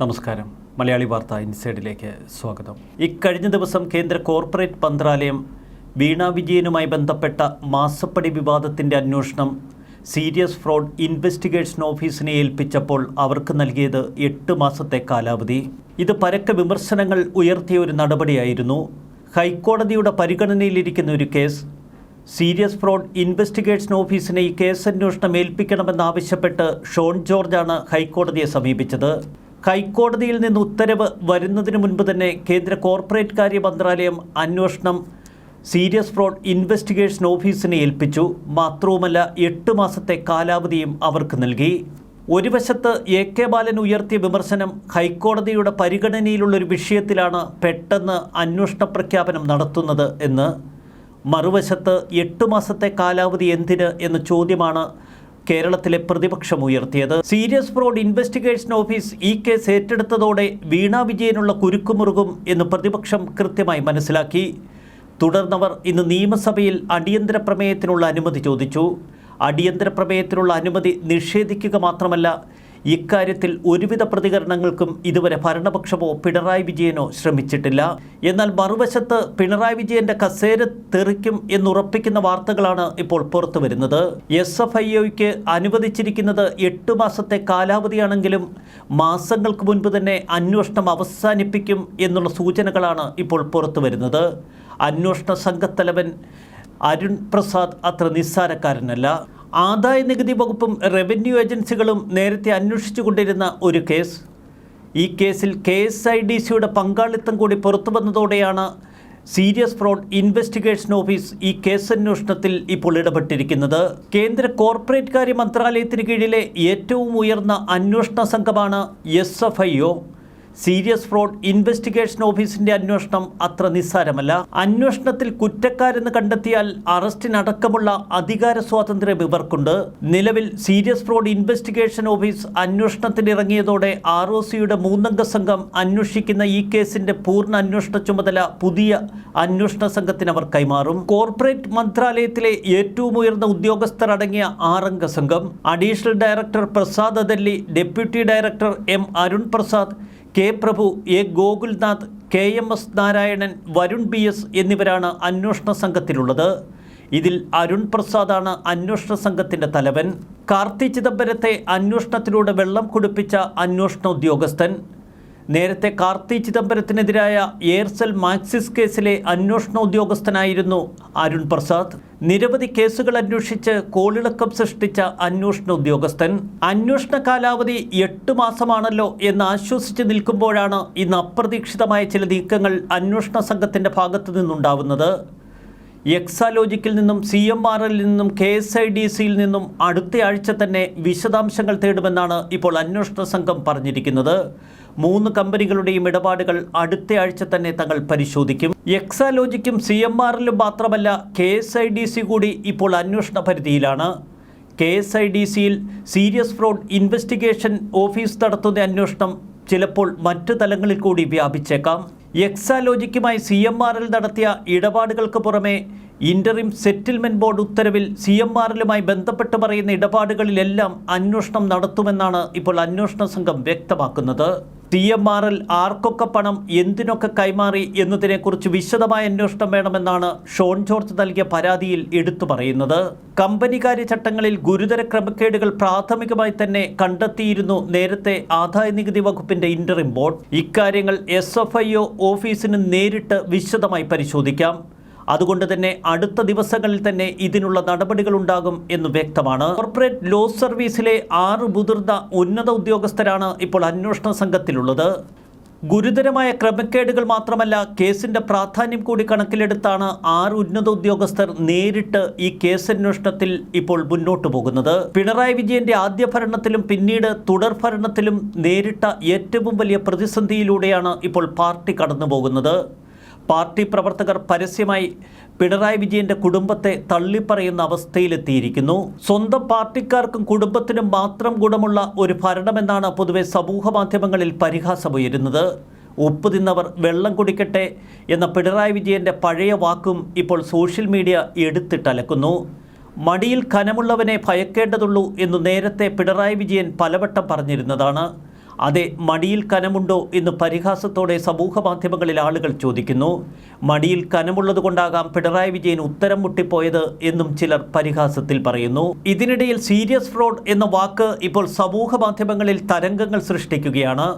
നമസ്കാരം. മലയാളി വാർത്ത ഇൻസൈഡിലേക്ക് സ്വാഗതം. ഇക്കഴിഞ്ഞ ദിവസം കേന്ദ്ര കോർപ്പറേറ്റ് മന്ത്രാലയം വീണാ വിജയനുമായി ബന്ധപ്പെട്ട മാസപ്പടി വിവാദത്തിന്റെ അന്വേഷണം സീരിയസ് ഫ്രോഡ് ഇൻവെസ്റ്റിഗേഷൻ ഓഫീസിനെ ഏൽപ്പിച്ചപ്പോൾ അവർക്ക് നൽകിയത് എട്ട് മാസത്തെ കാലാവധി. ഇത് പരക്കെ വിമർശനങ്ങൾ ഉയർത്തിയ ഒരു നടപടിയായിരുന്നു. ഹൈക്കോടതിയുടെ പരിഗണനയിലിരിക്കുന്ന ഒരു കേസ്. സീരിയസ് ഫ്രോഡ് ഇൻവെസ്റ്റിഗേഷൻ ഓഫീസിനെ ഈ കേസ് അന്വേഷണം ഏൽപ്പിക്കണമെന്നാവശ്യപ്പെട്ട് ഷോൺ ജോർജാണ് ഹൈക്കോടതിയെ സമീപിച്ചത്. ഹൈക്കോടതിയിൽ നിന്ന് ഉത്തരവ് വരുന്നതിന് മുൻപ് തന്നെ കേന്ദ്ര കോർപ്പറേറ്റ് കാര്യ മന്ത്രാലയം അന്വേഷണം സീരിയസ് ഫ്രോഡ് ഇൻവെസ്റ്റിഗേഷൻ ഓഫീസിനെ ഏൽപ്പിച്ചു. മാത്രവുമല്ല എട്ട് മാസത്തെ കാലാവധിയും അവർക്ക് നൽകി. ഒരു വശത്ത് എ കെ ബാലൻ ഉയർത്തിയ വിമർശനം ഹൈക്കോടതിയുടെ പരിഗണനയിലുള്ള ഒരു വിഷയത്തിലാണ് പെട്ടെന്ന് അന്വേഷണ പ്രഖ്യാപനം നടത്തുന്നത് എന്ന്. മറുവശത്ത് എട്ട് മാസത്തെ കാലാവധി എന്തിന് എന്ന ചോദ്യമാണ് കേരളത്തിലെ പ്രതിപക്ഷം ഉയർത്തിയത് സീരിയസ് ഫ്രോഡ് ഇൻവെസ്റ്റിഗേഷൻ ഓഫീസ് ഈ കേസ് ഏറ്റെടുത്തതോടെ വീണ വിജയനുള്ള കുരുക്കുമുറുകും എന്ന് പ്രതിപക്ഷം കൃത്യമായി മനസ്സിലാക്കി. തുടർന്നവർ ഇന്ന് നിയമസഭയിൽ അടിയന്തര പ്രമേയത്തിനുള്ള അനുമതി ചോദിച്ചു. അടിയന്തര പ്രമേയത്തിനുള്ള അനുമതി നിഷേധിക്കുക മാത്രമല്ല ഇക്കാര്യത്തിൽ ഒരുവിധ പ്രതികരണങ്ങൾക്കും ഇതുവരെ ഭരണപക്ഷമോ പിണറായി വിജയനോ ശ്രമിച്ചിട്ടില്ല. എന്നാൽ മറുവശത്ത് പിണറായി വിജയന്റെ കസേര തെറിക്കും എന്നുറപ്പിക്കുന്ന വാർത്തകളാണ് ഇപ്പോൾ പുറത്തു വരുന്നത് എസ് എഫ് ഐ ഒയ്ക്ക് അനുവദിച്ചിരിക്കുന്നത് എട്ട് മാസത്തെ കാലാവധിയാണെങ്കിലും മാസങ്ങൾക്ക് മുൻപ് തന്നെ അന്വേഷണം അവസാനിപ്പിക്കും എന്നുള്ള സൂചനകളാണ് ഇപ്പോൾ പുറത്തു വരുന്നത് അന്വേഷണ സംഘത്തലവൻ അരുൺ പ്രസാദ് അത്ര നിസ്സാരക്കാരനല്ല. ആദായ നികുതി വകുപ്പും റവന്യൂ ഏജൻസികളും നേരത്തെ അന്വേഷിച്ചുകൊണ്ടിരുന്ന ഒരു കേസ്. ഈ കേസിൽ കെ എസ് ഐ ഡി സിയുടെ പങ്കാളിത്തം കൂടി പുറത്തു വന്നതോടെയാണ് സീരിയസ് ഫ്രോഡ് ഇൻവെസ്റ്റിഗേഷൻ ഓഫീസ് ഈ കേസ് അന്വേഷണത്തിൽ ഇപ്പോൾ ഇടപെട്ടിരിക്കുന്നത്. കേന്ദ്ര കോർപ്പറേറ്റ് കാര്യ മന്ത്രാലയത്തിന് കീഴിലെ ഏറ്റവും ഉയർന്ന അന്വേഷണ സംഘമാണ് S F I O. Serious fraud investigation ഓഫീസിന്റെ അന്വേഷണം അത്ര നിസ്സാരമല്ല. അന്വേഷണത്തിൽ കുറ്റക്കാരെന്ന് കണ്ടെത്തിയാൽ അറസ്റ്റിനടക്കമുള്ള അധികാര സ്വാതന്ത്ര്യം ഇവർക്കുണ്ട്. നിലവിൽ സീരിയസ് ഫ്രോഡ് ഇൻവെസ്റ്റിഗേഷൻ ഓഫീസ് അന്വേഷണത്തിന് ഇറങ്ങിയതോടെ ആർ ഒ സിയുടെ മൂന്നംഗ സംഘം അന്വേഷിക്കുന്ന ഈ കേസിന്റെ പൂർണ അന്വേഷണ ചുമതല പുതിയ അന്വേഷണ സംഘത്തിന് അവർ കൈമാറും. കോർപ്പറേറ്റ് മന്ത്രാലയത്തിലെ ഏറ്റവും ഉയർന്ന ഉദ്യോഗസ്ഥർ അടങ്ങിയ ആറംഗ സംഘം. Additional director Prasad Athalli deputy director M Arun Prasad K Prabhu A Gokulnath K M S Narayanan Varun B S എന്നിവരാണ് അന്വേഷണ സംഘത്തിലുള്ളത്. ഇതിൽ അരുൺ പ്രസാദാണ് അന്വേഷണ സംഘത്തിന്റെ തലവൻ. കാർത്തി ചിദംബരത്തെ അന്വേഷണത്തിലൂടെ വെള്ളം കുടിപ്പിച്ച അന്വേഷണ ഉദ്യോഗസ്ഥൻ. നേരത്തെ കാർത്തി ചിദംബരത്തിനെതിരായ എയർസെൽ മാക്സിസ് കേസിലെ അന്വേഷണ ഉദ്യോഗസ്ഥനായിരുന്നു അരുൺ പ്രസാദ്. നിരവധി കേസുകൾ അന്വേഷിച്ച് കോളിളക്കം സൃഷ്ടിച്ച അന്വേഷണ ഉദ്യോഗസ്ഥൻ. അന്വേഷണ കാലാവധി എട്ട് മാസമാണല്ലോ എന്ന് ആശ്വസിച്ച് നിൽക്കുമ്പോഴാണ് ഇന്ന് അപ്രതീക്ഷിതമായ ചില നീക്കങ്ങൾ അന്വേഷണ സംഘത്തിന്റെ ഭാഗത്തു നിന്നുണ്ടാവുന്നത്. എക്സാലോജിക്കിൽ നിന്നും സി എം ആർ എല്ലിൽ നിന്നും കെ എസ് ഐ ഡി സിയിൽ നിന്നും അടുത്തയാഴ്ച തന്നെ വിശദാംശങ്ങൾ തേടുമെന്നാണ് ഇപ്പോൾ അന്വേഷണ സംഘം പറഞ്ഞിരിക്കുന്നത്. മൂന്ന് കമ്പനികളുടെയും ഇടപാടുകൾ അടുത്ത ആഴ്ച തന്നെ തങ്ങൾ പരിശോധിക്കും. എക്സാലോജിക്കും സി എം ആറിലും മാത്രമല്ല K S I D C കൂടി ഇപ്പോൾ അന്വേഷണ പരിധിയിലാണ്. കെ എസ് ഐ ഡി സിയിൽ സീരിയസ് ഫ്രോഡ് ഇൻവെസ്റ്റിഗേഷൻ ഓഫീസ് നടത്തുന്ന അന്വേഷണം ചിലപ്പോൾ മറ്റു തലങ്ങളിൽ കൂടി വ്യാപിച്ചേക്കാം. എക്സാലോജിക്കുമായി സി എം ആറിൽ നടത്തിയ ഇടപാടുകൾക്ക് പുറമെ ഇന്ററിം സെറ്റിൽമെന്റ് ബോർഡ് ഉത്തരവിൽ സി എം ആറിലുമായി ബന്ധപ്പെട്ട് പറയുന്ന ഇടപാടുകളിലെല്ലാം അന്വേഷണം നടത്തുമെന്നാണ് ഇപ്പോൾ അന്വേഷണ സംഘം വ്യക്തമാക്കുന്നത്. സി എം ആർ എൽ ആർക്കൊക്കെ പണം എന്തിനൊക്കെ കൈമാറി എന്നതിനെക്കുറിച്ച് വിശദമായ അന്വേഷണം വേണമെന്നാണ് ഷോൺ ജോർജ് നൽകിയ പരാതിയിൽ എടുത്തു പറയുന്നത്. കമ്പനികാര്യ ചട്ടങ്ങളിൽ ഗുരുതര ക്രമക്കേടുകൾ പ്രാഥമികമായി തന്നെ കണ്ടെത്തിയിരുന്നു നേരത്തെ ആദായ നികുതി വകുപ്പിന്റെ ഇന്ററിം ബോർഡ് ഇക്കാര്യങ്ങൾ എസ് ഓഫീസിന് നേരിട്ട് വിശദമായി പരിശോധിക്കാം. അതുകൊണ്ട് തന്നെ അടുത്ത ദിവസങ്ങളിൽ തന്നെ ഇതിനുള്ള നടപടികൾ ഉണ്ടാകും എന്ന് വ്യക്തമാണ്. കോർപ്പറേറ്റ് ലോ സർവീസിലെ ആറ് മുതിർന്ന ഉന്നത ഉദ്യോഗസ്ഥരാണ് ഇപ്പോൾ അന്വേഷണ സംഘത്തിലുള്ളത്. ഗുരുതരമായ ക്രമക്കേടുകൾ മാത്രമല്ല കേസിന്റെ പ്രാധാന്യം കൂടി കണക്കിലെടുത്താണ് ആറ് ഉന്നത ഉദ്യോഗസ്ഥർ നേരിട്ട് ഈ കേസന്വേഷണത്തിൽ ഇപ്പോൾ മുന്നോട്ടു പോകുന്നത്. പിണറായി വിജയന്റെ ആദ്യ ഭരണത്തിലും പിന്നീട് തുടർ ഭരണത്തിലും നേരിട്ട ഏറ്റവും വലിയ പ്രതിസന്ധിയിലൂടെയാണ് ഇപ്പോൾ പാർട്ടി കടന്നു പോകുന്നത് പാർട്ടി പ്രവർത്തകർ പരസ്യമായി പിണറായി വിജയന്റെ കുടുംബത്തെ തള്ളിപ്പറയുന്ന അവസ്ഥയിലെത്തിയിരിക്കുന്നു. സ്വന്തം പാർട്ടിക്കാർക്കും കുടുംബത്തിനും മാത്രം ഗുണമുള്ള ഒരു ഭരണമെന്നാണ് പൊതുവെ സമൂഹ മാധ്യമങ്ങളിൽ പരിഹാസമുയരുന്നത് ഉപ്പ് തിന്നവർ വെള്ളം കുടിക്കട്ടെ എന്ന പിണറായി വിജയന്റെ പഴയ വാക്കും ഇപ്പോൾ സോഷ്യൽ മീഡിയ എടുത്തിട്ടലക്കുന്നു. മടിയിൽ കനമുള്ളവനെ ഭയക്കേണ്ടതുള്ളൂ എന്നു നേരത്തെ പിണറായി വിജയൻ പലവട്ടം പറഞ്ഞിരുന്നതാണ്. അതെ മടിയിൽ കനമുണ്ടോ എന്ന് പരിഹാസത്തോടെ സമൂഹ മാധ്യമങ്ങളിൽ ആളുകൾ ചോദിക്കുന്നു. മടിയിൽ കനമുള്ളത് കൊണ്ടാകാം പിണറായി വിജയൻ ഉത്തരം മുട്ടിപ്പോയത് എന്നും ചിലർ പരിഹാസത്തിൽ പറയുന്നു. ഇതിനിടയിൽ സീരിയസ് ഫ്രോഡ് എന്ന വാക്ക് ഇപ്പോൾ സമൂഹ മാധ്യമങ്ങളിൽ തരംഗങ്ങൾ സൃഷ്ടിക്കുകയാണ്.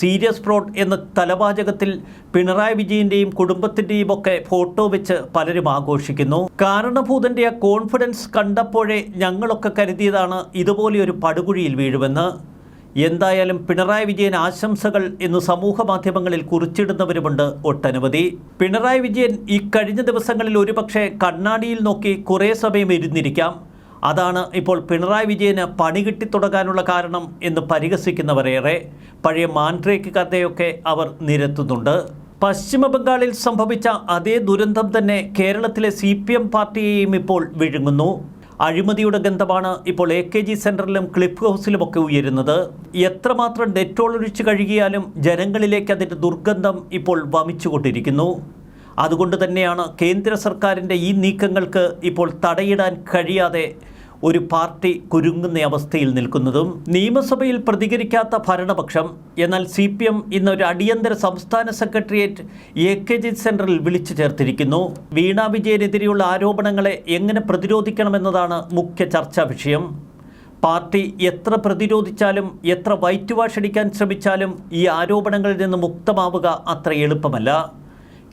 സീരിയസ് ഫ്രോഡ് എന്ന തലവാചകത്തിൽ പിണറായി വിജയന്റെയും കുടുംബത്തിന്റെയും ഒക്കെ ഫോട്ടോ വെച്ച് പലരും ആഘോഷിക്കുന്നു. കാരണഭൂതന്റെ ആ കോൺഫിഡൻസ് കണ്ടപ്പോഴേ ഞങ്ങളൊക്കെ കരുതിയതാണ് ഇതുപോലെ ഒരു പടുകുഴിയിൽ വീഴുമെന്ന്. എന്തായാലും പിണറായി വിജയൻ ആശംസകൾ എന്ന് സമൂഹ മാധ്യമങ്ങളിൽ കുറിച്ചിടുന്നവരുമുണ്ട് ഒട്ടനവധി. പിണറായി വിജയൻ ഈ കഴിഞ്ഞ ദിവസങ്ങളിൽ ഒരുപക്ഷെ കണ്ണാടിയിൽ നോക്കി കുറേ സമയം ഇരുന്നിരിക്കാം. അതാണ് ഇപ്പോൾ പിണറായി വിജയന് പണി കിട്ടിത്തുടങ്ങാനുള്ള കാരണം എന്ന് പരിഹസിക്കുന്നവരേറെ പഴയ മാൻഡ്രേക്ക് കഥയൊക്കെ അവർ നിരത്തുന്നുണ്ട്. പശ്ചിമ ബംഗാളിൽ സംഭവിച്ച അതേ ദുരന്തം തന്നെ കേരളത്തിലെ സി പി എം പാർട്ടിയെയും ഇപ്പോൾ വിഴുങ്ങുന്നു. അഴിമതിയുടെ ഗന്ധമാണ് ഇപ്പോൾ എ കെ ജി സെന്ററിലും ക്ലിഫ് ഹൗസിലുമൊക്കെ ഉയരുന്നത്. എത്രമാത്രം ഡെറ്റോൾ ഒഴിച്ചു കഴുകിയാലും ജനങ്ങളിലേക്ക് അതിന്റെ ദുർഗന്ധം ഇപ്പോൾ വമിച്ചുകൊണ്ടിരിക്കുന്നു. അതുകൊണ്ട് തന്നെയാണ് കേന്ദ്ര സർക്കാരിന്റെ ഈ നീക്കങ്ങൾക്ക് ഇപ്പോൾ തടയിടാൻ കഴിയാതെ ഒരു പാർട്ടി കുരുങ്ങുന്ന അവസ്ഥയിൽ നിൽക്കുന്നതും നിയമസഭയിൽ പ്രതികരിക്കാത്ത ഭരണപക്ഷം എന്നാൽ സി പി എം ഇന്ന് ഒരു അടിയന്തര സംസ്ഥാന സെക്രട്ടേറിയറ്റ് എ കെ ജി സെന്ററിൽ വിളിച്ചു ചേർത്തിരിക്കുന്നു. വീണ വിജയനെതിരെയുള്ള ആരോപണങ്ങളെ എങ്ങനെ പ്രതിരോധിക്കണമെന്നതാണ് മുഖ്യ ചർച്ചാ വിഷയം. പാർട്ടി എത്ര പ്രതിരോധിച്ചാലും എത്ര വൈറ്റ് ശ്രമിച്ചാലും ഈ ആരോപണങ്ങളിൽ നിന്ന് മുക്തമാവുക അത്ര എളുപ്പമല്ല.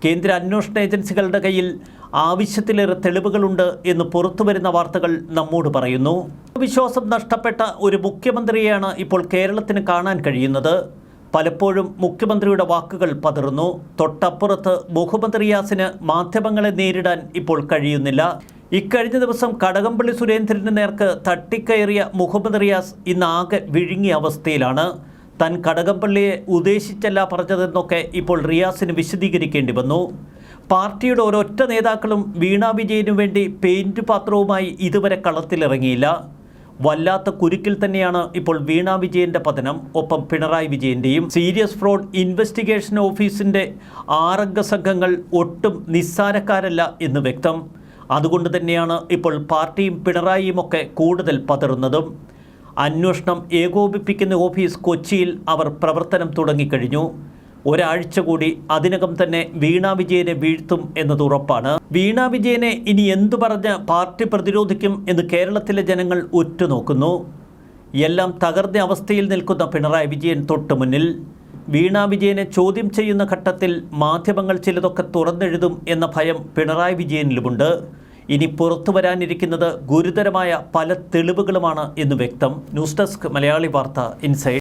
കേന്ദ്ര അന്വേഷണ ഏജൻസികളുടെ കയ്യിൽ ആവശ്യത്തിലേറെ തെളിവുകളുണ്ട് എന്ന് പുറത്തുവരുന്ന വാർത്തകൾ നമ്മോട് പറയുന്നു. വിശ്വാസം നഷ്ടപ്പെട്ട ഒരു മുഖ്യമന്ത്രിയെയാണ് ഇപ്പോൾ കേരളത്തിന് കാണാൻ കഴിയുന്നത്. പലപ്പോഴും മുഖ്യമന്ത്രിയുടെ വാക്കുകൾ പതറുന്നു. തൊട്ടപ്പുറത്ത് മുഹമ്മദ് മാധ്യമങ്ങളെ നേരിടാൻ ഇപ്പോൾ കഴിയുന്നില്ല. ഇക്കഴിഞ്ഞ ദിവസം കടകംപള്ളി സുരേന്ദ്രന് നേർക്ക് തട്ടിക്കയറിയ മുഹമ്മദ് റിയാസ് ആകെ വിഴുങ്ങിയ അവസ്ഥയിലാണ്. താൻ കടകംപള്ളിയെ ഉദ്ദേശിച്ചല്ല പറഞ്ഞതെന്നൊക്കെ ഇപ്പോൾ റിയാസിന് വിശദീകരിക്കേണ്ടി വന്നു. പാർട്ടിയുടെ ഒരൊറ്റ നേതാക്കളും വീണ വിജയനു വേണ്ടി പെയിന്റ് പാത്രവുമായി ഇതുവരെ കളത്തിലിറങ്ങിയില്ല. വല്ലാത്ത കുരുക്കിൽ തന്നെയാണ് ഇപ്പോൾ വീണ വിജയന്റെ പതനം. ഒപ്പം പിണറായി വിജയന്റെയും സീരിയസ് ഫ്രോഡ് ഇൻവെസ്റ്റിഗേഷൻ ഓഫീസിന്റെ ആറംഗ സംഘങ്ങൾ ഒട്ടും നിസ്സാരക്കാരല്ല എന്ന് വ്യക്തം. അതുകൊണ്ട് തന്നെയാണ് ഇപ്പോൾ പാർട്ടിയും പിണറായിയും ഒക്കെ കൂടുതൽ പതറുന്നതും. അന്വേഷണം ഏകോപിപ്പിക്കുന്ന ഓഫീസ് കൊച്ചിയിൽ അവർ പ്രവർത്തനം തുടങ്ങിക്കഴിഞ്ഞു. ഒരാഴ്ച കൂടി അതിനകം തന്നെ വീണ വിജയനെ വീഴ്ത്തും എന്നത് ഉറപ്പാണ്. വീണ വിജയനെ ഇനി എന്തു പറഞ്ഞ് പാർട്ടി പ്രതിരോധിക്കും എന്ന് കേരളത്തിലെ ജനങ്ങൾ ഉറ്റുനോക്കുന്നു. എല്ലാം തകർന്ന അവസ്ഥയിൽ നിൽക്കുന്ന പിണറായി വിജയൻ തൊട്ടു മുന്നിൽ. വീണ വിജയനെ ചോദ്യം ചെയ്യുന്ന ഘട്ടത്തിൽ മാധ്യമങ്ങൾ ചിലതൊക്കെ തുറന്നെഴുതും എന്ന ഭയം പിണറായി വിജയനിലുമുണ്ട്. ഇനി പുറത്തു വരാനിരിക്കുന്നത് ഗുരുതരമായ പല തെളിവുകളുമാണ് എന്ന് വ്യക്തം. ന്യൂസ് ഡെസ്ക് മലയാളി വാർത്ത ഇൻസൈഡ്.